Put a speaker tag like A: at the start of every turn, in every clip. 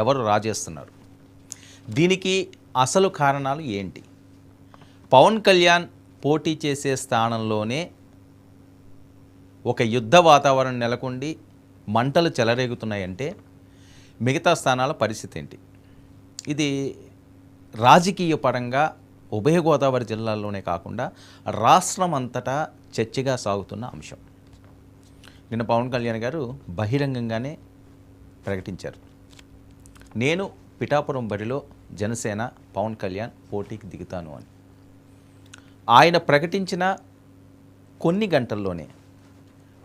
A: ఎవరు రాజేస్తున్నారు? దీనికి అసలు కారణాలు ఏంటి? పవన్ కళ్యాణ్ పోటీ చేసే స్థానంలోనే ఒక యుద్ధ వాతావరణం నెలకొండి మంటలు చెలరేగుతున్నాయంటే మిగతా స్థానాల పరిస్థితి ఏంటి? ఇది రాజకీయ పరంగా ఉభయ గోదావరి జిల్లాల్లోనే కాకుండా రాష్ట్రం అంతటా చర్చగా సాగుతున్న అంశం. నిన్న పవన్ కళ్యాణ్ గారు బహిరంగంగానే ప్రకటించారు. నేను పిఠాపురం బరిలో జనసేన పవన్ కళ్యాణ్ పోటీకి దిగుతాను అని. ఆయన ప్రకటించిన కొన్ని గంటల్లోనే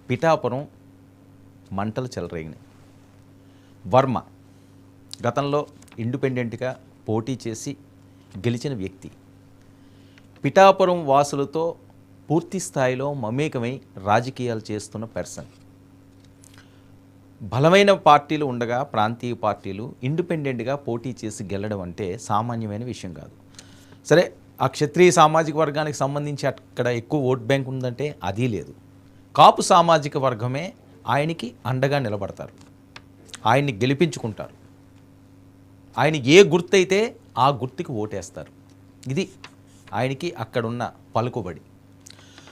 A: పిఠాపురం మంటలు చెలరేగినాయి. వర్మ గతంలో ఇండిపెండెంట్గా పోటీ చేసి గెలిచిన వ్యక్తి. పిఠాపురం వాసులతో పూర్తి స్థాయిలో మమేకమై రాజకీయాలు చేస్తున్న పర్సన్. బలమైన పార్టీలు ఉండగా ప్రాంతీయ పార్టీలు ఇండిపెండెంట్గా పోటీ చేసి గెలడం అంటే సామాన్యమైన విషయం కాదు. సరే ఆ క్షత్రియ సామాజిక వర్గానికి సంబంధించి అక్కడ ఎక్కువ ఓట్ బ్యాంక్ ఉందంటే అది లేదు. కాపు సామాజిక వర్గమే ఆయనకి అండగా నిలబడతారు. ఆయన్ని గెలిపించుకుంటారు. ఆయన ఏ గుర్తయితే ఆ గుర్తుకి ఓటేస్తారు. ఇది ఆయనకి అక్కడున్న పలుకుబడి.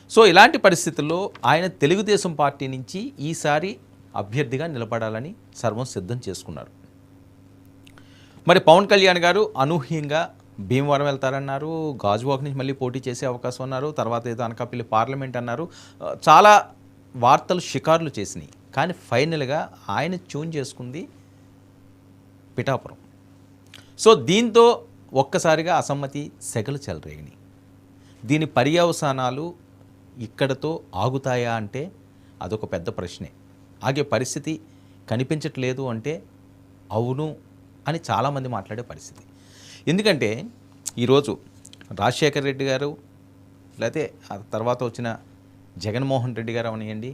A: సో ఇలాంటి పరిస్థితుల్లో ఆయన తెలుగుదేశం పార్టీ నుంచి ఈసారి అభ్యర్థిగా నిలబడాలని సర్వం సిద్ధం చేసుకున్నారు. మరి పవన్ కళ్యాణ్ గారు అనూహ్యంగా భీమవరం వెళ్తారన్నారు గాజువాక్ నుంచి మళ్ళీ పోటీ చేసే అవకాశం అన్నారు తర్వాత ఏదో అనకాపల్లి పార్లమెంట్ అన్నారు. చాలా వార్తలు షికారులు చేసినాయి. కానీ ఫైనల్గా ఆయన ట్యూన్ చేసుకుంది పిఠాపురం. సో దీంతో ఒక్కసారిగా అసమ్మతి సెగలు చెలరేగినాయి. దీని పర్యవసానాలు ఇక్కడతో ఆగుతాయా అంటే అదొక పెద్ద ప్రశ్నే. ఆగే పరిస్థితి కనిపించట్లేదు అంటే అవును అని చాలామంది మాట్లాడే పరిస్థితి. ఎందుకంటే ఈరోజు రాజశేఖర్ రెడ్డి గారు లేకపోతే తర్వాత వచ్చిన జగన్మోహన్ రెడ్డి గారు అవనియండి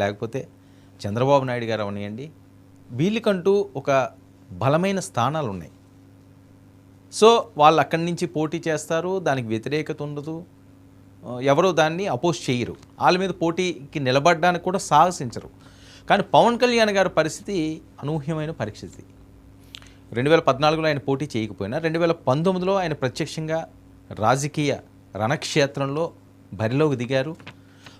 A: లేకపోతే చంద్రబాబు నాయుడు గారు అవనియండి వీళ్ళకంటూ ఒక బలమైన స్థానాలు ఉన్నాయి. సో వాళ్ళు అక్కడి నుంచి పోటీ చేస్తారు దానికి వ్యతిరేకత ఉండదు. ఎవరో దాన్ని అపోజ్ చేయరు. వాళ్ళ మీద పోటీకి నిలబడడానికి కూడా సాహసించరు. కానీ పవన్ కళ్యాణ్ గారి పరిస్థితి అనూహ్యమైన పరిస్థితి. రెండు వేల పద్నాలుగులో ఆయన పోటీ చేయకపోయినా రెండు వేల పంతొమ్మిదిలో ఆయన ప్రత్యక్షంగా రాజకీయ రణక్షేత్రంలో బరిలోకి దిగారు.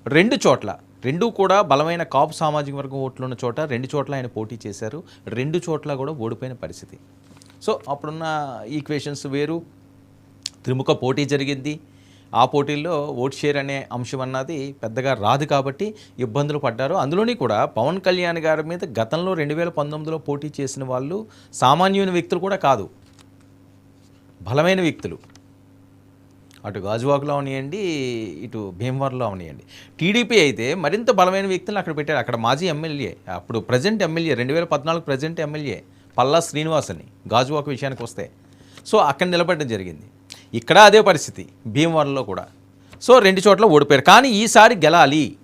A: రెండు చోట్ల రెండు కూడా బలమైన కాపు సామాజిక వర్గం ఓట్లు ఉన్న చోట రెండు చోట్ల ఆయన పోటీ చేశారు. రెండు చోట్ల కూడా ఓడిపోయిన పరిస్థితి. సో అప్పుడున్న ఈక్వేషన్స్ వేరు. త్రిముఖ పోటీ జరిగింది. ఆ పోటీల్లో ఓట్ షేర్ అనే అంశం అన్నది పెద్దగా రాదు కాబట్టి ఇబ్బందులు పడ్డారు. అందులోని కూడా పవన్ కళ్యాణ్ గారి మీద గతంలో రెండు వేల పంతొమ్మిదిలో పోటీ చేసిన వాళ్ళు సామాన్యమైన వ్యక్తులు కూడా కాదు. బలమైన వ్యక్తులు. అటు గాజువాకలో అవనియండి ఇటు భీమవరంలో అవనియండి. టీడీపీ అయితే మరింత బలమైన వ్యక్తులను అక్కడ పెట్టారు. అక్కడ మాజీ ఎమ్మెల్యే అప్పుడు ప్రజెంట్ ఎమ్మెల్యే రెండు వేల పద్నాలుగు ప్రజెంట్ ఎమ్మెల్యే పల్లా శ్రీనివాస్ అని గాజువాక విషయానికి వస్తే. సో అక్కడ నిలబడడం జరిగింది. ఇక్కడ అదే పరిస్థితి భీమవరంలో కూడా. సో రెండు చోట్ల ఓడిపోయారు. కానీ ఈసారి గెలాలి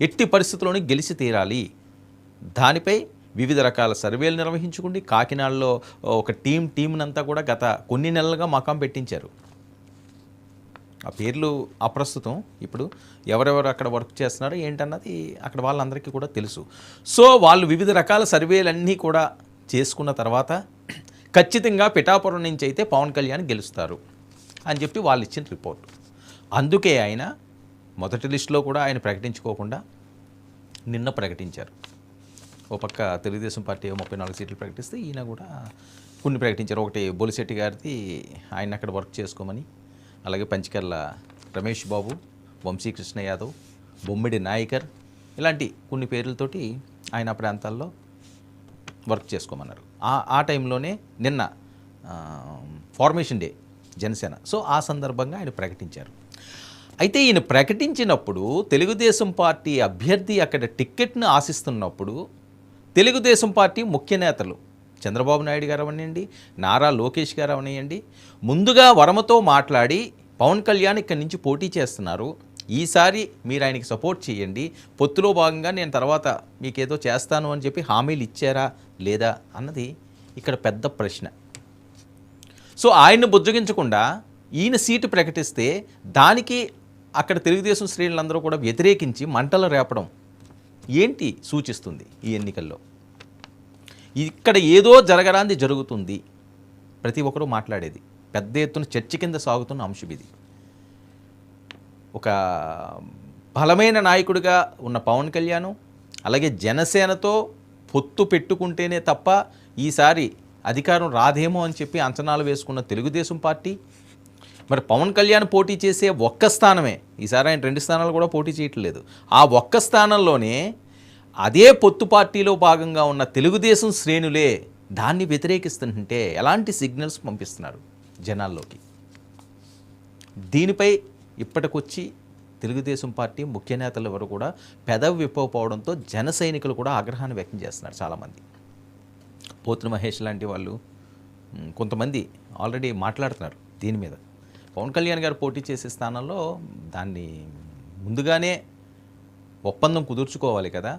A: ఎట్టి పరిస్థితుల్లోని గెలిచి తీరాలి. దానిపై వివిధ రకాల సర్వేలు నిర్వహించుకుండి కాకినాడలో ఒక టీం టీంనంతా కూడా గత కొన్ని నెలలుగా మకాం పెట్టించారు. ఆ పేర్లు అప్రస్తుతం. ఇప్పుడు ఎవరెవరు అక్కడ వర్క్ చేస్తున్నారో ఏంటన్నది అక్కడ వాళ్ళందరికీ కూడా తెలుసు. సో వాళ్ళు వివిధ రకాల సర్వేలన్నీ కూడా చేసుకున్న తర్వాత ఖచ్చితంగా పిఠాపురం నుంచి అయితే పవన్ కళ్యాణ్ గెలుస్తారు. అని చెప్పి వాళ్ళు ఇచ్చిన రిపోర్ట్. అందుకే ఆయన మొదటి లిస్టులో కూడా ఆయన ప్రకటించుకోకుండా నిన్న ప్రకటించారు. ఓ పక్క తెలుగుదేశం పార్టీ ముప్పై నాలుగు సీట్లు ప్రకటిస్తే ఈయన కూడా కొన్ని ప్రకటించారు. ఒకటి బొలిశెట్టి గారిది ఆయన అక్కడ వర్క్ చేసుకోమని. అలాగే పంచకర్ల రమేష్ బాబు వంశీకృష్ణ యాదవ్ బొమ్మిడి నాయకర్ ఇలాంటి కొన్ని పేర్లతోటి ఆయన ప్రాంతాల్లో వర్క్ చేసుకోమన్నారు. ఆ ఆ టైంలోనే నిన్న ఫార్మేషన్ డే జనసేన. సో ఆ సందర్భంగా ఆయన ప్రకటించారు. అయితే ఈయన ప్రకటించినప్పుడు తెలుగుదేశం పార్టీ అభ్యర్థి అక్కడ టిక్కెట్ను ఆశిస్తున్నప్పుడు తెలుగుదేశం పార్టీ ముఖ్య నేతలు చంద్రబాబు నాయుడు గారు అవనియండి నారా లోకేష్ గారు అవనియండి ముందుగా వరమతో మాట్లాడి పవన్ కళ్యాణ్ ఇక్కడి నుంచి పోటీ చేస్తున్నారు. ఈసారి మీరు ఆయనకి సపోర్ట్ చేయండి. పొత్తులో భాగంగా నేను తర్వాత మీకేదో చేస్తాను అని చెప్పి హామీలు ఇచ్చారా లేదా అన్నది ఇక్కడ పెద్ద ప్రశ్న. సో ఆయన్ని బుజ్జగించకుండా ఈయన సీటు ప్రకటిస్తే దానికి అక్కడ తెలుగుదేశం శ్రేణులందరూ కూడా వ్యతిరేకించి మంటలు రేపడం ఏంటి సూచిస్తుంది ఈ ఎన్నికల్లో? ఇక్కడ ఏదో జరగరాంది జరుగుతుంది. ప్రతి ఒక్కరూ మాట్లాడేది. పెద్ద ఎత్తున చర్చ కింద సాగుతున్న అంశం ఇది. ఒక బలమైన నాయకుడిగా ఉన్న పవన్ కళ్యాణ్ అలాగే జనసేనతో పొత్తు పెట్టుకుంటేనే తప్ప ఈసారి అధికారం రాదేమో అని చెప్పి అంచనాలు వేసుకున్న తెలుగుదేశం పార్టీ మరి పవన్ కళ్యాణ్ పోటీ చేసే ఒక్క స్థానమే. ఈసారి ఆయన రెండు స్థానాలు కూడా పోటీ చేయట్లేదు. ఆ ఒక్క స్థానంలోనే అదే పొత్తు పార్టీలో భాగంగా ఉన్న తెలుగుదేశం శ్రేణులే దాన్ని వ్యతిరేకిస్తుంటే ఎలాంటి సిగ్నల్స్ పంపిస్తున్నారు జనాల్లోకి? దీనిపై ఇప్పటికొచ్చి తెలుగుదేశం పార్టీ ముఖ్య నేతలు ఎవరు కూడా పెదవి విప్పకపోవడంతో జన సైనికులు కూడా ఆగ్రహాన్ని వ్యక్తం చేస్తున్నారు చాలామంది. పోతుని మహేష్ లాంటి వాళ్ళు కొంతమంది ఆల్రెడీ మాట్లాడుతున్నారు దీని మీద. పవన్ కళ్యాణ్ గారు పోటీ చేసే స్థానంలో దాన్ని ముందుగానే ఒప్పందం కుదుర్చుకోవాలి కదా.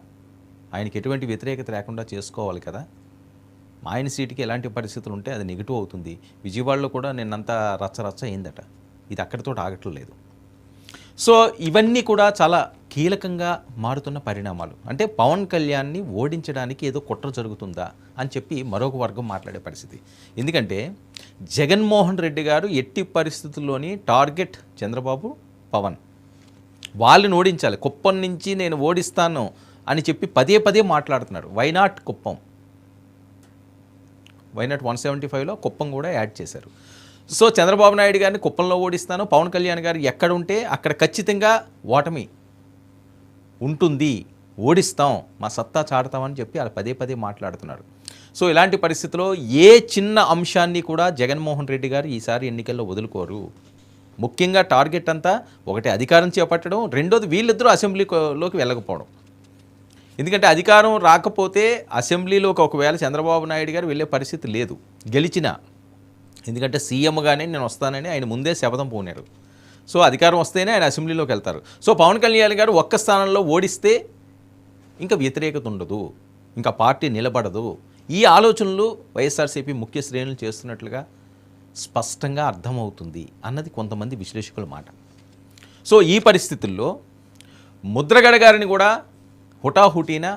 A: ఆయనకి ఎటువంటి వ్యతిరేకత లేకుండా చేసుకోవాలి కదా. ఆయన సీటుకి ఎలాంటి పరిస్థితులు ఉంటే అది నెగిటివ్ అవుతుంది. విజయవాడలో కూడా నిన్నంతా రచ్చ రచ్చ అయిందట. ఇది అక్కడితో ఆగట్లేదు. సో ఇవన్నీ కూడా చాలా కీలకంగా మారుతున్న పరిణామాలు. అంటే పవన్ కళ్యాణ్ని ఓడించడానికి ఏదో కుట్ర జరుగుతుందా అని చెప్పి మరొక వర్గం మాట్లాడే పరిస్థితి. ఎందుకంటే జగన్మోహన్ రెడ్డి గారు ఎట్టి పరిస్థితుల్లోని టార్గెట్ చంద్రబాబు పవన్. వాళ్ళని ఓడించాలి. కుప్పం నుంచి నేను ఓడిస్తాను అని చెప్పి పదే పదే మాట్లాడుతున్నారు. Why not Kuppam? Why not one seventy ఫైవ్లో కుప్పం కూడా యాడ్ చేశారు. సో చంద్రబాబు నాయుడు గారిని కుప్పంలో ఓడిస్తాను. పవన్ కళ్యాణ్ గారు ఎక్కడ ఉంటే అక్కడ ఖచ్చితంగా ఓటమి ఉంటుంది ఓడిస్తాం మా సత్తా చాడతామని చెప్పి అలా పదే పదే మాట్లాడుతున్నారు. సో ఇలాంటి పరిస్థితిలో ఏ చిన్న అంశాన్ని కూడా జగన్మోహన్ రెడ్డి గారు ఈసారి ఎన్నికల్లో వదులుకోరు. ముఖ్యంగా టార్గెట్ అంతా ఒకటి అధికారం చేపట్టడం రెండోది వీళ్ళిద్దరూ అసెంబ్లీలోకి వెళ్ళకపోవడం. ఎందుకంటే అధికారం రాకపోతే అసెంబ్లీలోకి ఒకవేళ చంద్రబాబు నాయుడు గారు వెళ్ళే పరిస్థితి లేదు గెలిచినా. ఎందుకంటే సీఎంగానే నేను వస్తానని ఆయన ముందే శపథం పోనారు. సో అధికారం వస్తేనే ఆయన అసెంబ్లీలోకి వెళ్తారు. సో పవన్ కళ్యాణ్ గారు ఒక్క స్థానంలో ఓడిస్తే ఇంకా వ్యతిరేకత ఉండదు. ఇంకా పార్టీ నిలబడదు. ఈ ఆలోచనలు వైఎస్ఆర్సీపీ ముఖ్య శ్రేణులు చేస్తున్నట్లుగా స్పష్టంగా అర్థమవుతుంది అన్నది కొంతమంది విశ్లేషకుల మాట. సో ఈ పరిస్థితుల్లో ముద్రగడ గారిని కూడా హుటాహుటీన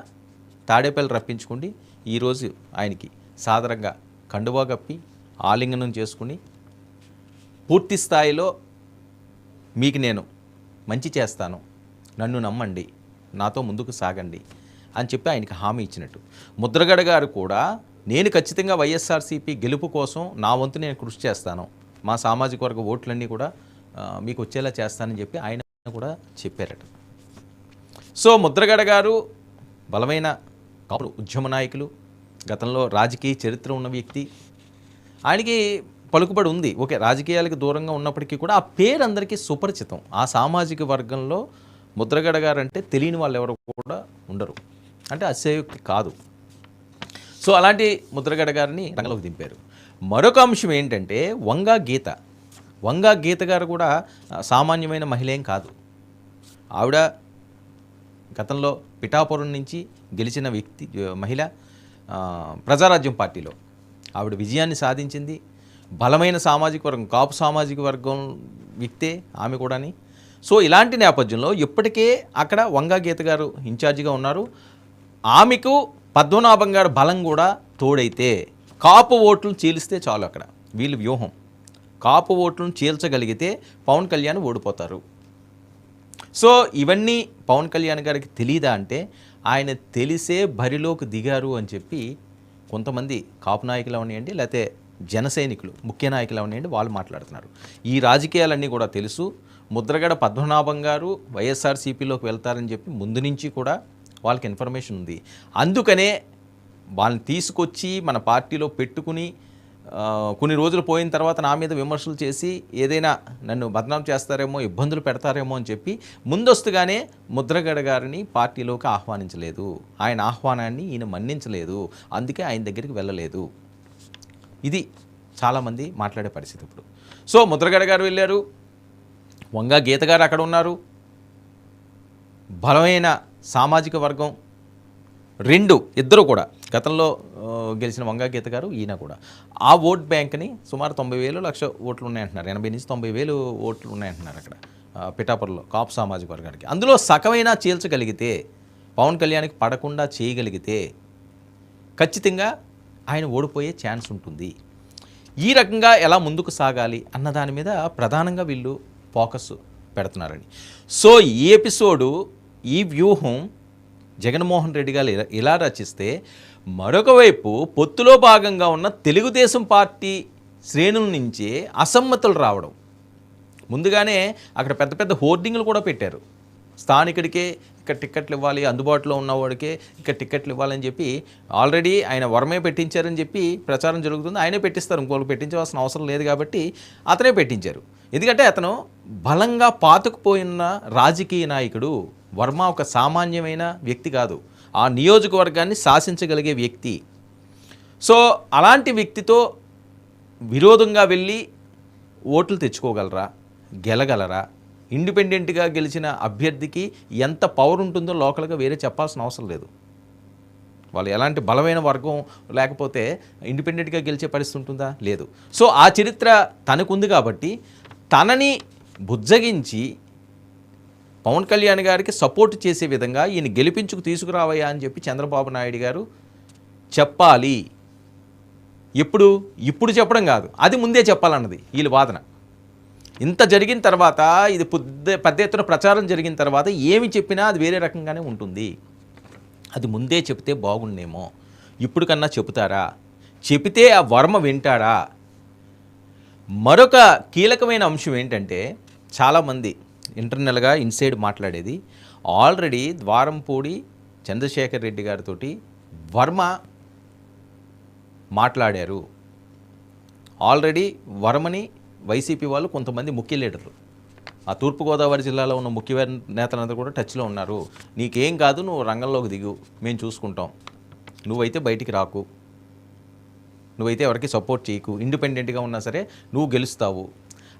A: తాడేపల్లి రప్పించుకుండి. ఈరోజు ఆయనకి సాధారణంగా కండువా కప్పి ఆలింగనం చేసుకుని పూర్తి స్థాయిలో మీకు నేను మంచి చేస్తాను. నన్ను నమ్మండి. నాతో ముందుకు సాగండి అని చెప్పి ఆయనకి హామీ ఇచ్చినట్టు. ముద్రగడ గారు కూడా నేను ఖచ్చితంగా వైఎస్ఆర్సీపీ గెలుపు కోసం నా వంతు నేను కృషి చేస్తాను. మా సామాజిక వర్గ ఓట్లన్నీ కూడా మీకు వచ్చేలా చేస్తానని చెప్పి ఆయన కూడా చెప్పారట. సో ముద్రగడ గారు బలమైన కాపులు ఉద్యమ నాయకులు గతంలో రాజకీయ చరిత్ర ఉన్న వ్యక్తి. ఆయనకి పలుకుబడి ఉంది. ఓకే రాజకీయాలకు దూరంగా ఉన్నప్పటికీ కూడా ఆ పేరు అందరికీ సుపరిచితం. ఆ సామాజిక వర్గంలో ముద్రగడ గారు అంటే తెలియని వాళ్ళు ఎవరు కూడా ఉండరు. అంటే అశయోక్తి కాదు. సో అలాంటి ముద్రగడ గారిని రంగంలోకి దింపారు. మరొక అంశం ఏంటంటే వంగా గీత. వంగా గీత గారు కూడా సామాన్యమైన మహిళ ఏం కాదు. ఆవిడ గతంలో పిఠాపురం నుంచి గెలిచిన వ్యక్తి మహిళ ప్రజారాజ్యం పార్టీలో. ఆవిడ విజయాన్ని సాధించింది. బలమైన సామాజిక వర్గం కాపు సామాజిక వర్గం వ్యక్తే ఆమె కూడాని. సో ఇలాంటి నేపథ్యంలో ఇప్పటికే అక్కడ వంగా గీత గారు ఇన్ఛార్జిగా ఉన్నారు. ఆమెకు పద్మనాభం గారు బలం కూడా తోడైతే కాపు ఓట్లు చీలిస్తే చాలు అక్కడ. వీళ్ళు వ్యూహం. కాపు ఓట్లను చీల్చగలిగితే పవన్ కళ్యాణ్ ఓడిపోతారు. సో ఇవన్నీ పవన్ కళ్యాణ్ గారికి తెలియదా అంటే ఆయన తెలిసే బరిలోకి దిగారు అని చెప్పి కొంతమంది కాపు నాయకులు ఉన్నాయండి లేకపోతే జనసైనికులు ముఖ్య నాయకులు ఉన్నాయండి వాళ్ళు మాట్లాడుతున్నారు. ఈ రాజకీయాలన్నీ కూడా తెలుసు. ముద్రగడ పద్మనాభం గారు వైఎస్ఆర్సీపీలోకి వెళ్తారని చెప్పి ముందు నుంచి కూడా వాళ్ళకి ఇన్ఫర్మేషన్ ఉంది. అందుకనే వాళ్ళని తీసుకొచ్చి మన పార్టీలో పెట్టుకుని కొన్ని రోజులు పోయిన తర్వాత నా మీద విమర్శలు చేసి ఏదైనా నన్ను బదనాం చేస్తారేమో ఇబ్బందులు పెడతారేమో అని చెప్పి ముందస్తుగానే ముద్రగడ గారిని పార్టీలోకి ఆహ్వానించలేదు. ఆయన ఆహ్వానాన్ని ఈయన మన్నించలేదు. అందుకే ఆయన దగ్గరికి వెళ్ళలేదు. ఇది చాలామంది మాట్లాడే పరిస్థితి ఇప్పుడు. సో ముద్రగడ గారు వెళ్ళారు. వంగా గీత గారు అక్కడ ఉన్నారు. బలమైన సామాజిక వర్గం రెండు ఇద్దరు కూడా. గతంలో గెలిచిన వంగా గీత గారు ఈయన కూడా. ఆ ఓట్ బ్యాంక్ని సుమారు తొంభై వేలు లక్ష ఓట్లు ఉన్నాయంటున్నారు. ఎనభై నుంచి తొంభై వేలు ఓట్లు ఉన్నాయంటున్నారు అక్కడ పిఠాపురలో కాపు సామాజిక వర్గానికి. అందులో సగమైనా చీల్చగలిగితే పవన్ కళ్యాణ్కి పడకుండా చేయగలిగితే ఖచ్చితంగా ఆయన ఓడిపోయే ఛాన్స్ ఉంటుంది. ఈ రకంగా ఎలా ముందుకు సాగాలి అన్న దాని మీద ప్రధానంగా వీళ్ళు ఫోకస్ పెడుతున్నారని. సో ఈ ఎపిసోడు ఈ వ్యూహం జగన్మోహన్ రెడ్డి గారు ఇలా- ఇలా రచిస్తే మరొక వైపు పొత్తులో భాగంగా ఉన్న తెలుగుదేశం పార్టీ శ్రేణుల నుంచే అసమ్మతులు రావడం. ముందుగానే అక్కడ పెద్ద పెద్ద హోర్డింగ్లు కూడా పెట్టారు. స్థానికుడికే ఇక్కడ టిక్కెట్లు ఇవ్వాలి అందుబాటులో ఉన్నవాడికే ఇక్కడ టిక్కెట్లు ఇవ్వాలని చెప్పి ఆల్రెడీ ఆయన వరమే పెట్టించారని చెప్పి ప్రచారం జరుగుతుంది. ఆయనే పెట్టిస్తారు. ఇంకోళ్ళు పెట్టించవలసిన అవసరం లేదు కాబట్టి అతనే పెట్టించారు. ఎందుకంటే అతను బలంగా పాతుకుపోయిన రాజకీయ నాయకుడు. వర్మ ఒక సామాన్యమైన వ్యక్తి కాదు. ఆ నియోజకవర్గాన్ని శాసించగలిగే వ్యక్తి. సో అలాంటి వ్యక్తితో విరోధంగా వెళ్ళి ఓట్లు తెచ్చుకోగలరా? గెలగలరా? ఇండిపెండెంట్గా గెలిచిన అభ్యర్థికి ఎంత పవర్ ఉంటుందో లోకల్గా వేరే చెప్పాల్సిన అవసరం లేదు. వాళ్ళు ఎలాంటి బలమైన వర్గం లేకపోతే ఇండిపెండెంట్గా గెలిచే పరిస్థితి ఉంటుందా? లేదు. సో ఆ చరిత్ర తనకుంది కాబట్టి తనని బుజ్జగించి పవన్ కళ్యాణ్ గారికి సపోర్ట్ చేసే విధంగా ఈయన గెలిపించుకు తీసుకురావయ్యా అని చెప్పి చంద్రబాబు నాయుడు గారు చెప్పాలి. ఎప్పుడు? ఇప్పుడు చెప్పడం కాదు. అది ముందే చెప్పాలన్నది. వీళ్ళ వాదన. ఇంత జరిగిన తర్వాత ఇది పెద్ద పెద్ద ఎత్తున ప్రచారం జరిగిన తర్వాత ఏమి చెప్పినా అది వేరే రకంగానే ఉంటుంది. అది ముందే చెప్తే బాగుండేమో. ఇప్పుడు కన్నా చెబుతారా? చెబితే ఆ వర్మ వింటారా మరొక కీలకమైన అంశం ఏంటంటే చాలామంది ఇంటర్నల్గా ఇన్సైడ్ మాట్లాడేది ఆల్రెడీ ద్వారంపూడి చంద్రశేఖర్ రెడ్డి గారితో వర్మ మాట్లాడారు. ఆల్రెడీ వర్మని వైసీపీ వాళ్ళు కొంతమంది ముఖ్య లీడర్లు. ఆ తూర్పుగోదావరి జిల్లాలో ఉన్న ముఖ్య నేతలందరూ కూడా టచ్లో ఉన్నారు. నీకేం కాదు నువ్వు రంగంలోకి దిగు. మేము చూసుకుంటాం. నువ్వైతే బయటికి రాకు. నువ్వైతే ఎవరికి సపోర్ట్ చేయకు. ఇండిపెండెంట్గా ఉన్నా సరే నువ్వు గెలుస్తావు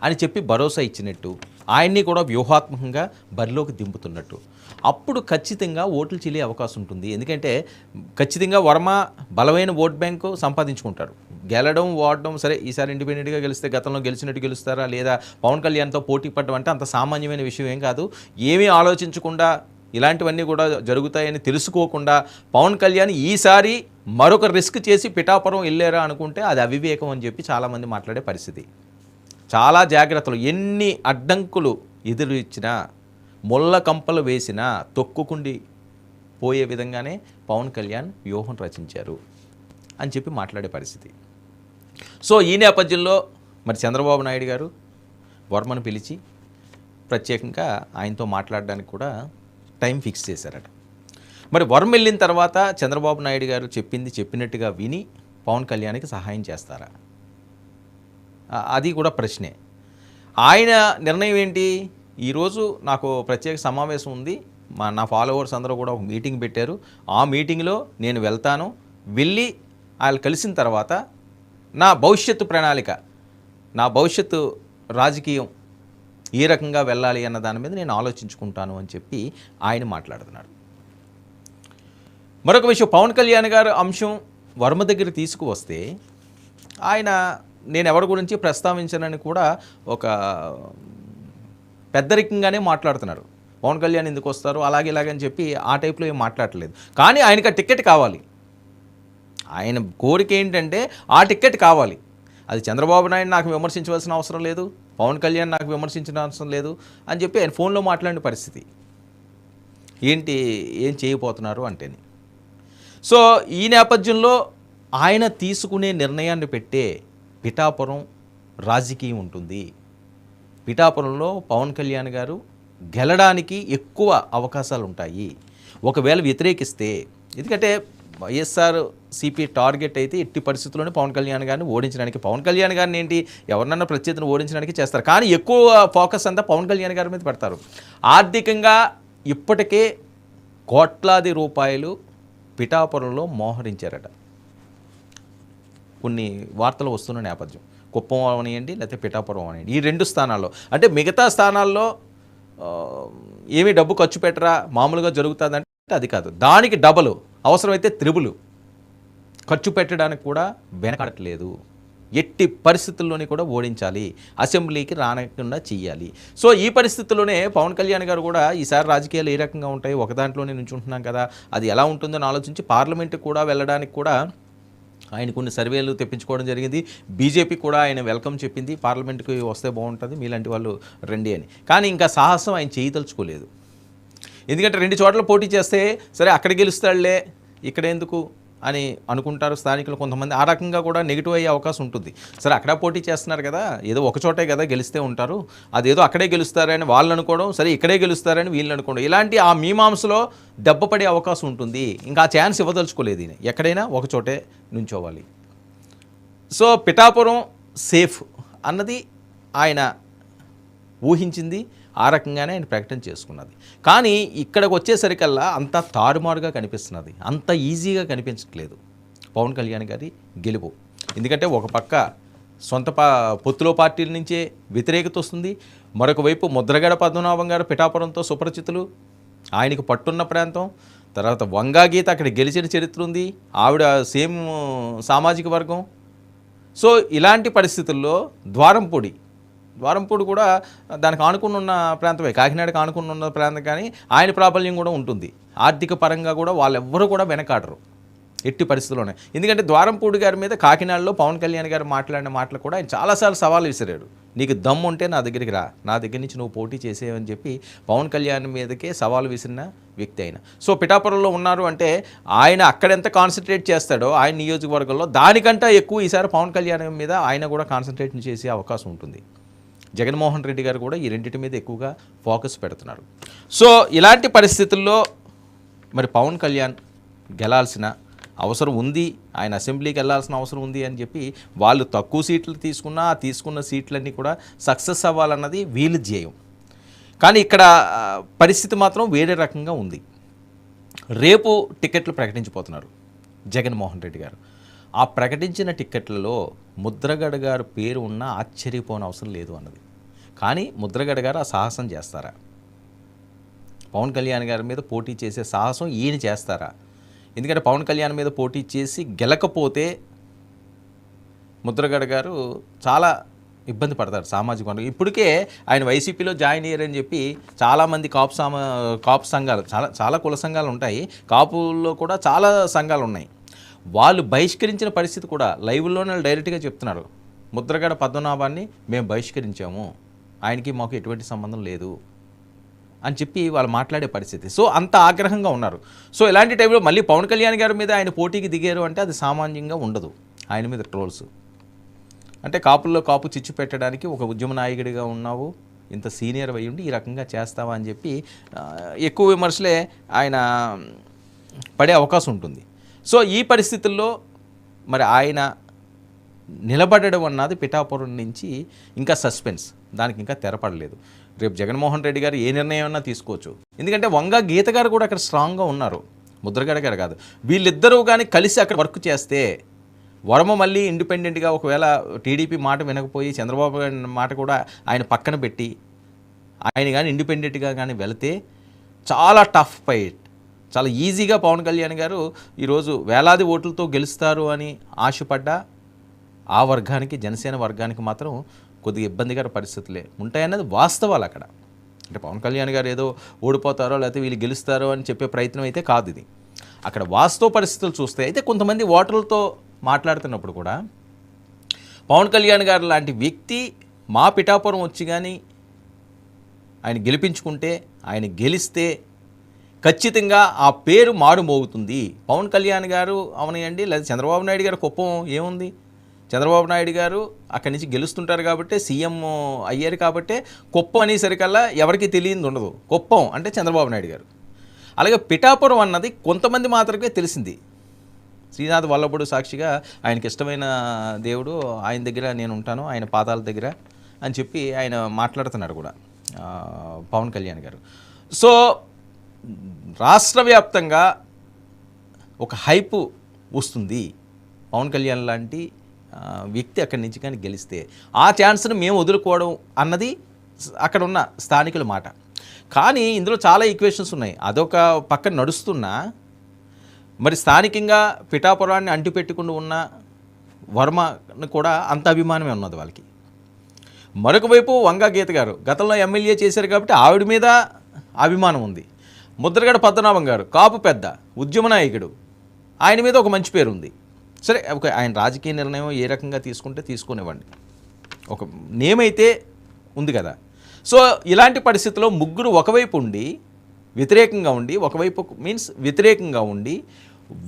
A: అని చెప్పి భరోసా ఇచ్చినట్టు ఆయన్ని కూడా వ్యూహాత్మకంగా బరిలోకి దింపుతున్నట్టు. అప్పుడు ఖచ్చితంగా ఓట్లు చెల్లే అవకాశం ఉంటుంది. ఎందుకంటే ఖచ్చితంగా వర్మ బలమైన ఓట్ బ్యాంకు సంపాదించుకుంటాడు. గెలడం వాడడం సరే ఈసారి ఇండిపెండెంట్గా గెలిస్తే గతంలో గెలిచినట్టు గెలుస్తారా? లేదా పవన్ కళ్యాణ్తో పోటీ పడడం అంటే అంత సామాన్యమైన విషయం ఏం కాదు. ఏమీ ఆలోచించకుండా ఇలాంటివన్నీ కూడా జరుగుతాయని తెలుసుకోకుండా పవన్ కళ్యాణ్ ఈసారి మరొక రిస్క్ చేసి పిఠాపురం వెళ్ళారా అనుకుంటే అది అవివేకం అని చెప్పి చాలామంది మాట్లాడే పరిస్థితి. చాలా జాగ్రత్తలు. ఎన్ని అడ్డంకులు ఎదురు ఇచ్చినా ముళ్ళ కంపలు వేసినా తొక్కుకుండి పోయే విధంగానే పవన్ కళ్యాణ్ వ్యూహం రచించారు అని చెప్పి మాట్లాడే పరిస్థితి. సో ఈ నేపథ్యంలో మరి చంద్రబాబు నాయుడు గారు వర్మను పిలిచి ప్రత్యేకంగా ఆయనతో మాట్లాడడానికి కూడా టైం ఫిక్స్ చేశారట. మరి వర్మ వెళ్ళిన తర్వాత చంద్రబాబు నాయుడు గారు చెప్పింది చెప్పినట్టుగా విని పవన్ కళ్యాణ్కి సహాయం చేస్తారా? అది కూడా ప్రశ్నే. ఆయన నిర్ణయం ఏంటి? ఈరోజు నాకు ప్రత్యేక సమావేశం ఉంది. మా నా ఫాలోవర్స్ అందరూ కూడా ఒక మీటింగ్ పెట్టారు. ఆ మీటింగ్లో నేను వెళ్తాను. వెళ్ళి వాళ్ళు కలిసిన తర్వాత నా భవిష్యత్తు ప్రణాళిక నా భవిష్యత్తు రాజకీయం ఏ రకంగా వెళ్ళాలి అన్న దాని మీద నేను ఆలోచించుకుంటాను అని చెప్పి ఆయన మాట్లాడుతున్నాడు. మరొక విషయం పవన్ కళ్యాణ్ గారు అంశం వర్మ దగ్గర తీసుకువస్తే ఆయన నేను ఎవరి గురించి ప్రస్తావించనని కూడా ఒక పెద్దరికంగానే మాట్లాడుతున్నారు. పవన్ కళ్యాణ్ ఎందుకు వస్తారు? అలాగే ఇలాగని చెప్పి ఆ టైప్లో ఏం మాట్లాడలేదు. కానీ ఆయనకి టికెట్ కావాలి. ఆయన కోరిక ఏంటంటే ఆ టికెట్ కావాలి. అది చంద్రబాబు నాయుడు నాకు విమర్శించవలసిన అవసరం లేదు. పవన్ కళ్యాణ్ నాకు విమర్శించిన అవసరం లేదు అని చెప్పి ఆయన ఫోన్లో మాట్లాడిన పరిస్థితి. ఏంటి ఏం చేయబోతున్నారు అంటేని. సో ఈ నేపథ్యంలో ఆయన తీసుకునే నిర్ణయాన్ని పెట్టే పిఠాపురం రాజకీయం ఉంటుంది. పిఠాపురంలో పవన్ కళ్యాణ్ గారు గెలడానికి ఎక్కువ అవకాశాలు ఉంటాయి ఒకవేళ వ్యతిరేకిస్తే ఎందుకంటే వైఎస్ఆర్ సిపి టార్గెట్ అయితే ఎట్టి పరిస్థితుల్లోనే పవన్ కళ్యాణ్ గారిని ఓడించడానికి పవన్ కళ్యాణ్ గారిని ఏంటి ఎవరినన్నా ప్రత్యర్థిని ఓడించడానికి చేస్తారు. కానీ ఎక్కువ ఫోకస్ అంతా పవన్ కళ్యాణ్ గారి మీద పెడతారు. ఆర్థికంగా ఇప్పటికే కోట్లాది రూపాయలు పిఠాపురంలో మోహరించారట. కొన్ని వార్తలు వస్తున్న నేపథ్యం. కుప్పం అవనియండి లేకపోతే పిఠాపురం అవనియండి. ఈ రెండు స్థానాల్లో. అంటే మిగతా స్థానాల్లో ఏమీ డబ్బు ఖర్చు పెట్టరా మామూలుగా జరుగుతుందంటే అది కాదు. దానికి డబలు. అవసరమైతే త్రిబులు. ఖర్చు పెట్టడానికి కూడా వెనకడట్లేదు. ఎట్టి పరిస్థితుల్లోని కూడా ఓడించాలి. అసెంబ్లీకి రానకుండా చెయ్యాలి. సో ఈ పరిస్థితుల్లోనే పవన్ కళ్యాణ్ గారు కూడా ఈసారి రాజకీయాలు ఏ రకంగా ఉంటాయి ఒక దాంట్లోనే నుంచుంటున్నాం కదా. అది ఎలా ఉంటుందని ఆలోచించి పార్లమెంట్కి కూడా వెళ్ళడానికి కూడా ఆయన కొన్ని సర్వేలు తెప్పించుకోవడం జరిగింది. బీజేపీ కూడా ఆయన వెల్కమ్ చెప్పింది. పార్లమెంట్కి వస్తే బాగుంటుంది. మీలాంటి వాళ్ళు రండి అని. కానీ ఇంకా సాహసం ఆయన చేయదలుచుకోలేదు ఎందుకంటే రెండు చోట్ల పోటీ చేస్తే సరే అక్కడ గెలుస్తాడులే ఇక్కడ ఎందుకు అని అనుకుంటారు స్థానికులు కొంతమంది. ఆ రకంగా కూడా నెగిటివ్ అయ్యే అవకాశం ఉంటుంది. సరే అక్కడ పోటీ చేస్తున్నారు కదా ఏదో ఒక చోటే కదా గెలిస్తే ఉంటారు. అదేదో అక్కడే గెలుస్తారని వాళ్ళు అనుకోవడం సరే ఇక్కడే గెలుస్తారని వీళ్ళు అనుకోవడం. ఇలాంటి ఆ మీమాంసలో దెబ్బ పడే అవకాశం ఉంటుంది. ఇంకా ఛాన్స్ ఇవ్వదలుచుకోలేదు ఎక్కడైనా ఒక చోటే నుంచోవాలి. సో పిఠాపురం సేఫ్ అన్నది ఆయన ఊహించింది. ఆ రకంగానే ఆయన ప్రకటన చేసుకున్నది. కానీ ఇక్కడికి వచ్చేసరికల్లా అంత తారుమారుగా కనిపిస్తున్నది. అంత ఈజీగా కనిపించట్లేదు పవన్ కళ్యాణ్ గారి గెలుపు. ఎందుకంటే ఒక పక్క సొంత పా పొత్తులో పార్టీల నుంచే వ్యతిరేకత వస్తుంది. మరొక వైపు ముద్రగడ పద్మనాభం గారు పిఠాపురంతో సుపరిచితులు. ఆయనకు పట్టున్న ప్రాంతం. తర్వాత వంగా గీత అక్కడ గెలిచిన చరిత్ర ఉంది. ఆవిడ సేమ్ సామాజిక వర్గం. సో ఇలాంటి పరిస్థితుల్లో ద్వారంపూడి ద్వారంపూడి కూడా దానికి ఆనుకుని ఉన్న ప్రాంతమే కాకినాడకి ఆనుకుని ఉన్న ప్రాంతం కానీ ఆయన ప్రాబల్యం కూడా ఉంటుంది. ఆర్థిక పరంగా కూడా వాళ్ళెవ్వరూ కూడా వెనకాడరు ఎట్టి పరిస్థితుల్లోనే. ఎందుకంటే ద్వారంపూడి గారి మీద కాకినాడలో పవన్ కళ్యాణ్ గారు మాట్లాడిన మాటలు కూడా ఆయన చాలాసార్లు సవాలు విసిరాడు. నీకు దమ్ము ఉంటే నా దగ్గరికి రా నా దగ్గర నుంచి నువ్వు పోటీ చేసేవని చెప్పి పవన్ కళ్యాణ్ మీదకే సవాలు విసిరిన వ్యక్తి ఆయన. సో పిఠాపురంలో ఉన్నారు అంటే ఆయన అక్కడ ఎంత కాన్సన్ట్రేట్ చేస్తాడో ఆయన నియోజకవర్గంలో దానికంటే ఎక్కువ ఈసారి పవన్ కళ్యాణ్ మీద ఆయన కూడా కాన్సన్ట్రేట్ చేసే అవకాశం ఉంటుంది. జగన్మోహన్ రెడ్డి గారు కూడా ఈ రెండింటి మీద ఎక్కువగా ఫోకస్ పెడుతున్నారు. సో ఇలాంటి పరిస్థితుల్లో మరి పవన్ కళ్యాణ్ గెలాల్సిన అవసరం ఉంది ఆయన అసెంబ్లీకి వెళ్ళాల్సిన అవసరం ఉంది అని చెప్పి వాళ్ళు తక్కువ సీట్లు తీసుకున్నా ఆ తీసుకున్న సీట్లన్నీ కూడా సక్సెస్ అవ్వాలన్నది వీలు ధ్యేయం. కానీ ఇక్కడ పరిస్థితి మాత్రం వేరే రకంగా ఉంది. రేపు టికెట్లు ప్రకటించిపోతున్నారు జగన్మోహన్ రెడ్డి గారు. ఆ ప్రకటించిన టిక్కెట్లలో ముద్రగడ గారు పేరు ఉన్నా ఆశ్చర్యపోని అవసరం లేదు అన్నది. కానీ ముద్రగడ గారు ఆ సాహసం చేస్తారా? పవన్ కళ్యాణ్ గారి మీద పోటీ చేసే సాహసం ఈయన చేస్తారా? ఎందుకంటే పవన్ కళ్యాణ్ మీద పోటీ చేసి గెలకపోతే ముద్రగడ గారు చాలా ఇబ్బంది పడతారు సామాజిక వర్గం ఇప్పటికే ఆయన వైసీపీలో జాయిన్ అయ్యారని చెప్పి చాలామంది కాపు సామా కాపు సంఘాలు చాలా చాలా కుల సంఘాలు ఉంటాయి. కాపుల్లో కూడా చాలా సంఘాలు ఉన్నాయి. వాళ్ళు బహిష్కరించిన పరిస్థితి కూడా లైవ్లోనే వాళ్ళు డైరెక్ట్గా చెప్తున్నారు ముద్రగడ పద్మనాభాన్ని మేము బహిష్కరించాము. ఆయనకి మాకు ఎటువంటి సంబంధం లేదు అని చెప్పి వాళ్ళు మాట్లాడే పరిస్థితి. సో అంత ఆగ్రహంగా ఉన్నారు. సో ఇలాంటి టైంలో మళ్ళీ పవన్ కళ్యాణ్ గారి మీద ఆయన పోటీకి దిగారు అంటే అది సామాన్యంగా ఉండదు. ఆయన మీద ట్రోల్స్. అంటే కాపుల్లో కాపు చిచ్చు పెట్టడానికి ఒక ఉద్యమ నాయకుడిగా ఉన్నావు ఇంత సీనియర్ అయి ఉండి ఈ రకంగా చేస్తావా అని చెప్పి ఎక్కువ విమర్శలే ఆయన పడే అవకాశం ఉంటుంది. సో ఈ పరిస్థితుల్లో మరి ఆయన నిలబడడం అన్నది పిఠాపురం నుంచి ఇంకా సస్పెన్స్. దానికి ఇంకా తెరపడలేదు రేపు జగన్మోహన్ రెడ్డి గారు ఏ నిర్ణయం అన్నా తీసుకోవచ్చు. ఎందుకంటే వంగ గీత గారు కూడా అక్కడ స్ట్రాంగ్గా ఉన్నారు. ముద్రగడ గారు కాదు. వీళ్ళిద్దరూ కానీ కలిసి అక్కడ వర్క్ చేస్తే వరమ మళ్ళీ ఇండిపెండెంట్గా ఒకవేళ టీడీపీ మాట వినకపోయి చంద్రబాబు గారి మాట కూడా ఆయన పక్కన పెట్టి ఆయన కానీ ఇండిపెండెంట్గా కానీ వెళితే చాలా టఫ్ ఫైట్. చాలా ఈజీగా పవన్ కళ్యాణ్ గారు ఈరోజు వేలాది ఓట్లతో గెలుస్తారు అని ఆశపడ్డా ఆ వర్గానికి జనసేన వర్గానికి మాత్రం కొద్దిగా ఇబ్బందికర పరిస్థితులే ఉంటాయన్నది వాస్తవాలు అక్కడ. అంటే పవన్ కళ్యాణ్ గారు ఏదో ఓడిపోతారో లేకపోతే వీళ్ళు గెలుస్తారో అని చెప్పే ప్రయత్నం అయితే కాదు ఇది. అక్కడ వాస్తవ పరిస్థితులు చూస్తే అయితే కొంతమంది ఓటర్లతో మాట్లాడుతున్నప్పుడు కూడా పవన్ కళ్యాణ్ గారు లాంటి వ్యక్తి మా పిఠాపురం వచ్చి కానీ ఆయన గెలిపించుకుంటే ఆయన గెలిస్తే ఖచ్చితంగా ఆ పేరు మారుమోగుతుంది. పవన్ కళ్యాణ్ గారు అవనయండి లేదా చంద్రబాబు నాయుడు గారు కుప్పం ఏముంది? చంద్రబాబు నాయుడు గారు అక్కడి నుంచి గెలుస్తుంటారు కాబట్టి సీఎం అయ్యారు కాబట్టి కుప్పం అనేసరికల్లా ఎవరికి తెలియదు ఉండదు. కుప్పం అంటే చంద్రబాబు నాయుడు గారు. అలాగే పిఠాపురం అన్నది కొంతమంది మాత్రమే తెలిసింది. శ్రీనాథ్ వల్లభుడు సాక్షిగా ఆయనకి ఇష్టమైన దేవుడు ఆయన దగ్గర నేను ఉంటాను ఆయన పాదాల దగ్గర అని చెప్పి ఆయన మాట్లాడుతున్నాడు కూడా పవన్ కళ్యాణ్ గారు. సో రాష్ట్ర వ్యాప్తంగా ఒక హైప్ వస్తుంది. పవన్ కళ్యాణ్ లాంటి వ్యక్తి అక్కడి నుంచి కానీ గెలిస్తే ఆ ఛాన్స్ని మేము వదులుకోవడం అన్నది అక్కడ ఉన్న స్థానికుల మాట. కానీ ఇందులో చాలా ఈక్వేషన్స్ ఉన్నాయి. అదొక పక్కన నడుస్తున్నా మరి స్థానికంగా పిఠాపురాన్ని అంటిపెట్టుకుండా ఉన్న వర్మను కూడా అంత అభిమానమే ఉన్నది వాళ్ళకి. మరొక వైపు వంగా గీత గారు గతంలో ఎమ్మెల్యే చేశారు కాబట్టి ఆవిడ మీద అభిమానం ఉంది. ముద్రగడ పద్మనాభం గారు కాపు పెద్ద ఉద్యమ నాయకుడు. ఆయన మీద ఒక మంచి పేరు ఉంది. సరే ఒక ఆయన రాజకీయ నిర్ణయం ఏ రకంగా తీసుకుంటే తీసుకునివ్వండి. ఒక నేమ్ అయితే ఉంది కదా. సో ఇలాంటి పరిస్థితిలో ముగ్గురు ఒకవైపు ఉండి వ్యతిరేకంగా ఉండి ఒకవైపు మీన్స్ వ్యతిరేకంగా ఉండి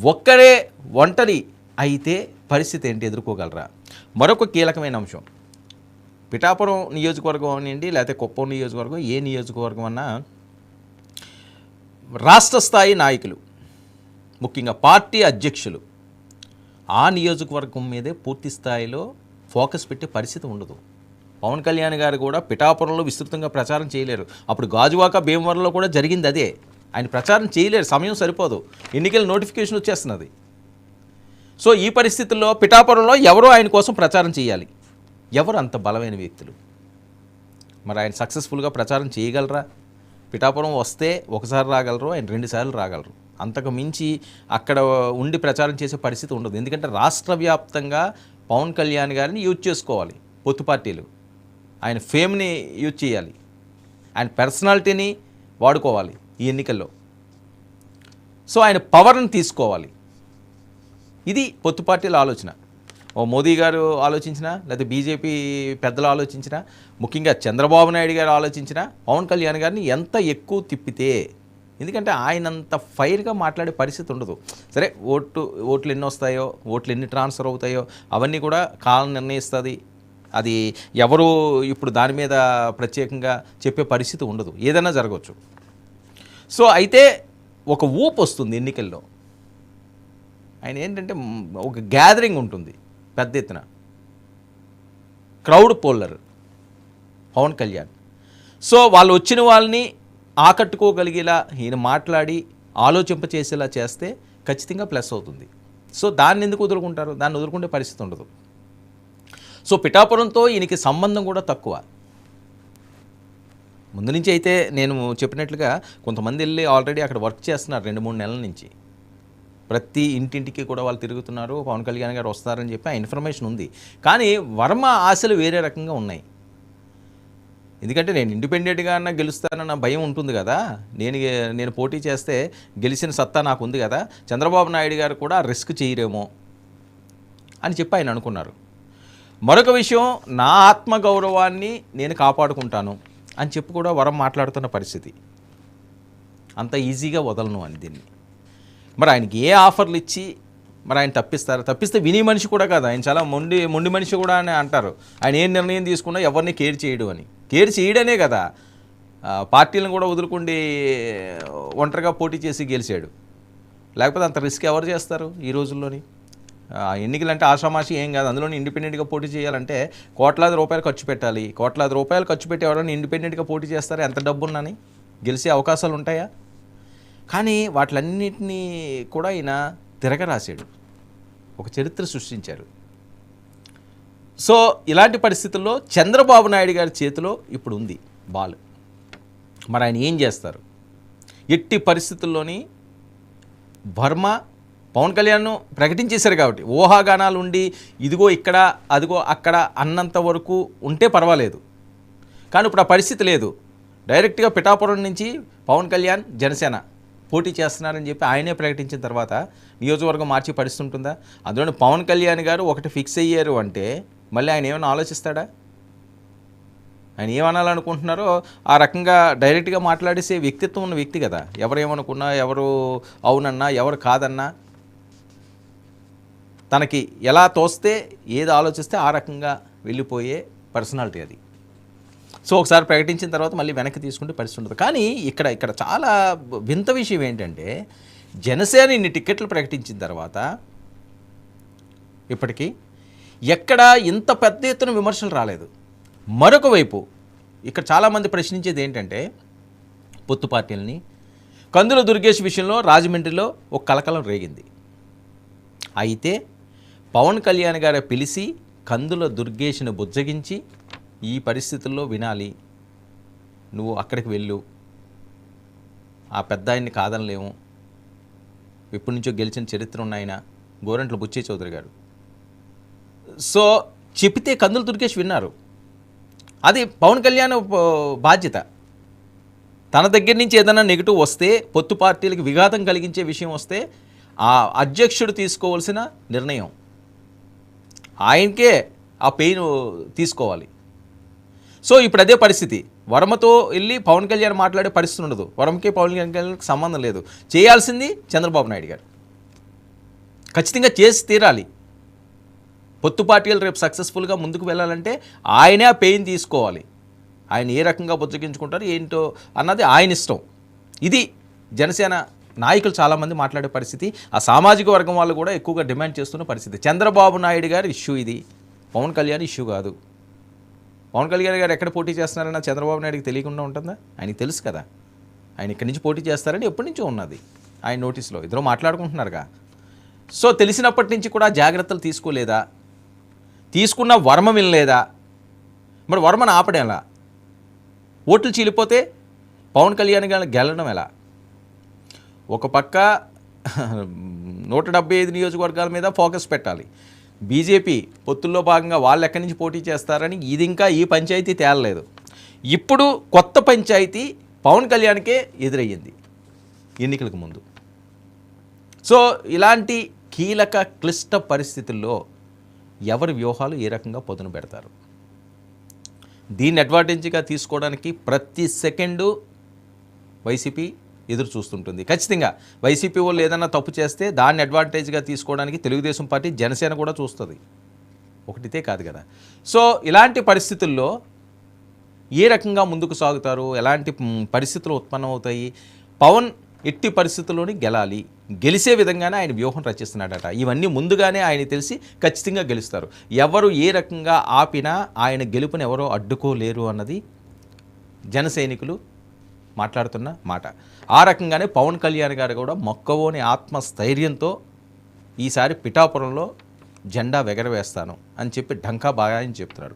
A: ఒక్కరే ఒంటరి అయితే పరిస్థితి ఏంటి ఎదుర్కోగలరా? మరొక కీలకమైన అంశం. పిఠాపురం నియోజకవర్గం అనండి లేకపోతే కుప్పం నియోజకవర్గం ఏ నియోజకవర్గం అన్నా రాష్ట్ర స్థాయి నాయకులు ముఖ్యంగా పార్టీ అధ్యక్షులు ఆ నియోజకవర్గం మీదే పూర్తి స్థాయిలో ఫోకస్ పెట్టే పరిస్థితి ఉండదు. పవన్ కళ్యాణ్ గారు కూడా పిఠాపురంలో విస్తృతంగా ప్రచారం చేయలేరు. అప్పుడు గాజువాక భీమవరంలో కూడా జరిగింది అదే. ఆయన ప్రచారం చేయలేరు సమయం సరిపోదు. ఎన్నికల నోటిఫికేషన్ వచ్చేస్తున్నది. సో ఈ పరిస్థితుల్లో పిఠాపురంలో ఎవరో ఆయన కోసం ప్రచారం చేయాలి. ఎవరు అంత బలమైన వ్యక్తులు? మరి ఆయన సక్సెస్ఫుల్గా ప్రచారం చేయగలరా? పిఠాపురం వస్తే ఒకసారి రాగలరు ఆయన రెండుసార్లు రాగలరు. అంతకు మించి అక్కడ ఉండి ప్రచారం చేసే పరిస్థితి ఉండదు. ఎందుకంటే రాష్ట్ర వ్యాప్తంగా పవన్ కళ్యాణ్ గారిని యూజ్ చేసుకోవాలి పొత్తు పార్టీలు. ఆయన ఫేమ్ని యూజ్ చేయాలి. ఆయన పర్సనాలిటీని వాడుకోవాలి ఈ ఎన్నికల్లో. సో ఆయన పవర్ని తీసుకోవాలి. ఇది పొత్తు పార్టీల ఆలోచన. ఓ మోదీ గారు ఆలోచించినా లేకపోతే బీజేపీ పెద్దలు ఆలోచించినా ముఖ్యంగా చంద్రబాబు నాయుడు గారు ఆలోచించినా పవన్ కళ్యాణ్ గారిని ఎంత ఎక్కువ తిప్పితే ఎందుకంటే ఆయన అంత ఫైర్గా మాట్లాడే పరిస్థితి ఉండదు. సరే ఓటు ఓట్లు ఎన్ని వస్తాయో ఓట్లు ఎన్ని ట్రాన్స్ఫర్ అవుతాయో అవన్నీ కూడా కాలం నిర్ణయిస్తుంది. అది ఎవరు ఇప్పుడు దాని మీద ప్రత్యేకంగా చెప్పే పరిస్థితి ఉండదు. ఏదైనా జరగవచ్చు. సో అయితే ఒక ఊపు వస్తుంది ఎన్నికల్లో. ఆయన ఏంటంటే ఒక గ్యాదరింగ్ ఉంటుంది. పెద్ద ఎత్తున. Crowd puller Pawan Kalyan. So వాళ్ళు వచ్చిన వాళ్ళని ఆకట్టుకోగలిగేలా ఈయన మాట్లాడి ఆలోచింప చేసేలా చేస్తే ఖచ్చితంగా ప్లస్ అవుతుంది. సో దాన్ని ఎందుకు వదులుకుంటారు? దాన్ని వదులుకునే పరిస్థితి ఉండదు. సో పిఠాపురంతో ఈయనకి సంబంధం కూడా తక్కువ. ముందు నుంచి అయితే నేను చెప్పినట్లుగా కొంతమంది వెళ్ళి ఆల్రెడీ అక్కడ వర్క్ చేస్తున్నారు రెండు మూడు నెలల నుంచి. ప్రతి ఇంటింటికి కూడా వాళ్ళు తిరుగుతున్నారు పవన్ కళ్యాణ్ గారు వస్తారని చెప్పి ఆ ఇన్ఫర్మేషన్ ఉంది. కానీ వర్మ ఆశలు వేరే రకంగా ఉన్నాయి. ఎందుకంటే నేను ఇండిపెండెంట్గా అన్న గెలుస్తానన్న భయం ఉంటుంది కదా. నేను నేను పోటీ చేస్తే గెలిచిన సత్తా నాకు ఉంది కదా. చంద్రబాబు నాయుడు గారు కూడా రిస్క్ చేయరేమో అని చెప్పి ఆయన అనుకున్నారు. మరొక విషయం నా ఆత్మగౌరవాన్ని నేను కాపాడుకుంటాను అని చెప్పి కూడా వరం మాట్లాడుతున్న పరిస్థితి. అంత ఈజీగా వదలను అని దీన్ని. మరి ఆయనకి ఏ ఆఫర్లు ఇచ్చి మరి ఆయన తప్పిస్తారు? తప్పిస్తే విని మనిషి కూడా కాదు. ఆయన చాలా మొండి మొండి మనిషి కూడా అని అంటారు. ఆయన ఏం నిర్ణయం తీసుకున్నా ఎవరిని కేర్ చేయడు అని. కేర్ చేయడనే కదా. పార్టీలను కూడా వదులుకుండి ఒంటరిగా పోటీ చేసి గెలిచాడు. లేకపోతే అంత రిస్క్ ఎవరు చేస్తారు ఈ రోజుల్లోని? ఎన్నికలు అంటే ఆషామాషి ఏం కాదు. అందులోని ఇండిపెండెంట్గా పోటీ చేయాలంటే కోట్లాది రూపాయలు ఖర్చు పెట్టాలి. కోట్లాది రూపాయలు ఖర్చు పెట్టి ఎవరైనా ఇండిపెండెంట్గా పోటీ చేస్తారు? ఎంత డబ్బు ఉన్నని గెలిచే అవకాశాలు ఉంటాయా? కానీ వాటిలన్నింటినీ కూడా ఈయన తిరగరాశాడు. ఒక చరిత్ర సృష్టించారు. సో ఇలాంటి పరిస్థితుల్లో చంద్రబాబు నాయుడు గారి చేతిలో ఇప్పుడు ఉంది బాల్. మరి ఆయన ఏం చేస్తారు? ఎట్టి పరిస్థితుల్లోని బర్మ పవన్ కళ్యాణ్ ప్రకటించేశారు కాబట్టి ఊహాగానాలు ఉండి ఇదిగో ఇక్కడ అదిగో అక్కడ అన్నంత వరకు ఉంటే పర్వాలేదు. కానీ ఇప్పుడు ఆ పరిస్థితి లేదు. డైరెక్ట్గా పిఠాపురం నుంచి పవన్ కళ్యాణ్ జనసేన. పోటీ చేస్తున్నారని చెప్పి ఆయనే ప్రకటించిన తర్వాత నియోజకవర్గం మార్చి పరిస్థితి ఉంటుందా అందులోని పవన్ కళ్యాణ్ గారు ఒకటి ఫిక్స్ అయ్యారు అంటే మళ్ళీ ఆయన ఏమైనా ఆలోచిస్తాడా? ఆయన ఏమనాలనుకుంటున్నారో ఆ రకంగా డైరెక్ట్గా మాట్లాడేసే వ్యక్తిత్వం ఉన్న వ్యక్తి కదా. ఎవరు ఏమనుకున్నా ఎవరు అవునన్నా ఎవరు కాదన్నా తనకి ఎలా తోస్తే ఏది ఆలోచిస్తే ఆ రకంగా వెళ్ళిపోయే పర్సనాలిటీ అది. సో ఒకసారి ప్రకటించిన తర్వాత మళ్ళీ వెనక్కి తీసుకుంటే పరిస్థితి ఉండదు. కానీ ఇక్కడ ఇక్కడ చాలా వింత విషయం ఏంటంటే జనసేన ఇన్ని టికెట్లు ప్రకటించిన తర్వాత ఇప్పటికీ ఎక్కడ ఇంత పెద్ద ఎత్తున విమర్శలు రాలేదు. మరొక వైపు ఇక్కడ చాలామంది ప్రశ్నించేది ఏంటంటే పొత్తు పార్టీలని కందుల దుర్గేష్ విషయంలో రాజమండ్రిలో ఒక కలకలం రేగింది. అయితే పవన్ కళ్యాణ్ గారు పిలిచి కందుల దుర్గేష్ను బుజ్జగించి ఈ పరిస్థితుల్లో వినాలి. నువ్వు అక్కడికి వెళ్ళు. ఆ పెద్ద ఆయన్ని కాదనలేము. ఎప్పటి నుంచో గెలిచిన చరిత్ర ఉన్నాయన గోరంట్ల బుచ్చే చౌదరి గారు. సో చెప్తే కందులు దుర్గేష్ విన్నారు. అది పవన్ కళ్యాణ్ బాధ్యత. తన దగ్గర నుంచి ఏదైనా నెగిటివ్ వస్తే పొత్తు పార్టీలకు విఘాతం కలిగించే విషయం వస్తే ఆ అధ్యక్షుడు తీసుకోవాల్సిన నిర్ణయం. ఆయనకే ఆ పెయిన్ తీసుకోవాలి. సో ఇప్పుడు అదే పరిస్థితి. వర్మతో వెళ్ళి పవన్ కళ్యాణ్ మాట్లాడే పరిస్థితి ఉండదు. వర్మకి పవన్ కళ్యాణ్కి సంబంధం లేదు. చేయాల్సింది చంద్రబాబు నాయుడు గారు. ఖచ్చితంగా చేసి తీరాలి. పొత్తు పార్టీలు రేపు సక్సెస్ఫుల్గా ముందుకు వెళ్ళాలంటే ఆయనే ఆ పెయిన్ తీసుకోవాలి. ఆయన ఏ రకంగా బుజ్జగించుకుంటారు ఏంటో అన్నది ఆయన ఇష్టం. ఇది జనసేన నాయకులు చాలామంది మాట్లాడే పరిస్థితి. ఆ సామాజిక వర్గం వాళ్ళు కూడా ఎక్కువగా డిమాండ్ చేస్తున్న పరిస్థితి. చంద్రబాబు నాయుడు గారి ఇష్యూ ఇది. పవన్ కళ్యాణ్ ఇష్యూ కాదు. పవన్ కళ్యాణ్ గారు ఎక్కడ పోటీ చేస్తున్నారన్న చంద్రబాబు నాయుడుకి తెలియకుండా ఉంటుందా? ఆయనకి తెలుసు కదా. ఆయన ఇక్కడి నుంచి పోటీ చేస్తారని ఎప్పటి నుంచో ఉన్నది ఆయన నోటీస్లో. ఇద్దరు మాట్లాడుకుంటున్నారుగా. సో తెలిసినప్పటి నుంచి కూడా జాగ్రత్తలు తీసుకోలేదా? తీసుకున్న వర్మ వినలేదా? మరి వర్మను ఆపడం ఎలా? ఓట్లు చీలిపోతే పవన్ కళ్యాణ్ గారు గెలడం ఎలా? ఒక పక్క నూట డెబ్బై ఐదు నియోజకవర్గాల మీద ఫోకస్ పెట్టాలి. బీజేపీ పొత్తుల్లో భాగంగా వాళ్ళు ఎక్కడి నుంచి పోటీ చేస్తారని ఇది ఇంకా ఈ పంచాయతీ తేలలేదు. ఇప్పుడు కొత్త పంచాయతీ పవన్ కళ్యాణ్కే ఎదురయ్యింది ఎన్నికలకు ముందు. సో ఇలాంటి కీలక క్లిష్ట పరిస్థితుల్లో ఎవరి వ్యూహాలు ఏ రకంగా పొదును పెడతారు? దీన్ని అడ్వాంటేజ్గా తీసుకోవడానికి ప్రతి సెకండు వైసీపీ ఎదురు చూస్తుంటుంది. ఖచ్చితంగా వైసీపీ వాళ్ళు ఏదైనా తప్పు చేస్తే దాన్ని అడ్వాంటేజ్గా తీసుకోవడానికి తెలుగుదేశం పార్టీ జనసేన కూడా చూస్తుంది. ఒకటితే కాదు కదా. సో ఇలాంటి పరిస్థితుల్లో ఏ రకంగా ముందుకు సాగుతారు? ఎలాంటి పరిస్థితులు ఉత్పన్నమవుతాయి? పవన్ ఎట్టి పరిస్థితుల్లోని గెలాలి. గెలిసే విధంగానే ఆయన వ్యూహం రచిస్తున్నాడట. ఇవన్నీ ముందుగానే ఆయన తెలిసి ఖచ్చితంగా గెలుస్తారు. ఎవరు ఏ రకంగా ఆపినా ఆయన గెలుపుని ఎవరో అడ్డుకోలేరు అన్నది జన సైనికులు మాట్లాడుతున్న మాట. ఆ రకంగానే పవన్ కళ్యాణ్ గారు కూడా మొక్కవోని ఆత్మస్థైర్యంతో ఈసారి పిఠాపురంలో జెండా ఎగరవేస్తాను అని చెప్పి ఢంకా బాగా అని చెప్తున్నారు.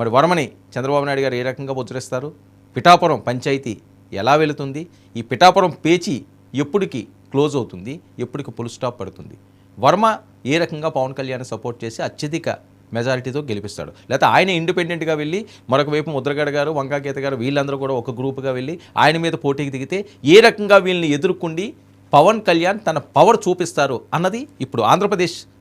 A: మరి వరమని చంద్రబాబు నాయుడు గారు ఏ రకంగా బుచ్చరిస్తారు పిఠాపురం పంచాయతీ ఎలా వెళుతుంది? ఈ పిఠాపురం పేచి ఎప్పటికి క్లోజ్ అవుతుంది? ఎప్పటికి పుల్ స్టాప్ పడుతుంది? వర్మ ఏ రకంగా పవన్ కళ్యాణ్ సపోర్ట్ చేసి అత్యధిక మెజారిటీతో గెలిపిస్తాడు. లేకపోతే ఆయన ఇండిపెండెంట్గా వెళ్ళి మరొక వైపు ముద్రగడ గారు వంకాగీత గారు వీళ్ళందరూ కూడా ఒక గ్రూప్గా వెళ్ళి ఆయన మీద పోటీకి దిగితే ఏ రకంగా వీళ్ళని ఎదుర్కొండి పవన్ కళ్యాణ్ తన పవర్ చూపిస్తారు అన్నది ఇప్పుడు ఆంధ్రప్రదేశ్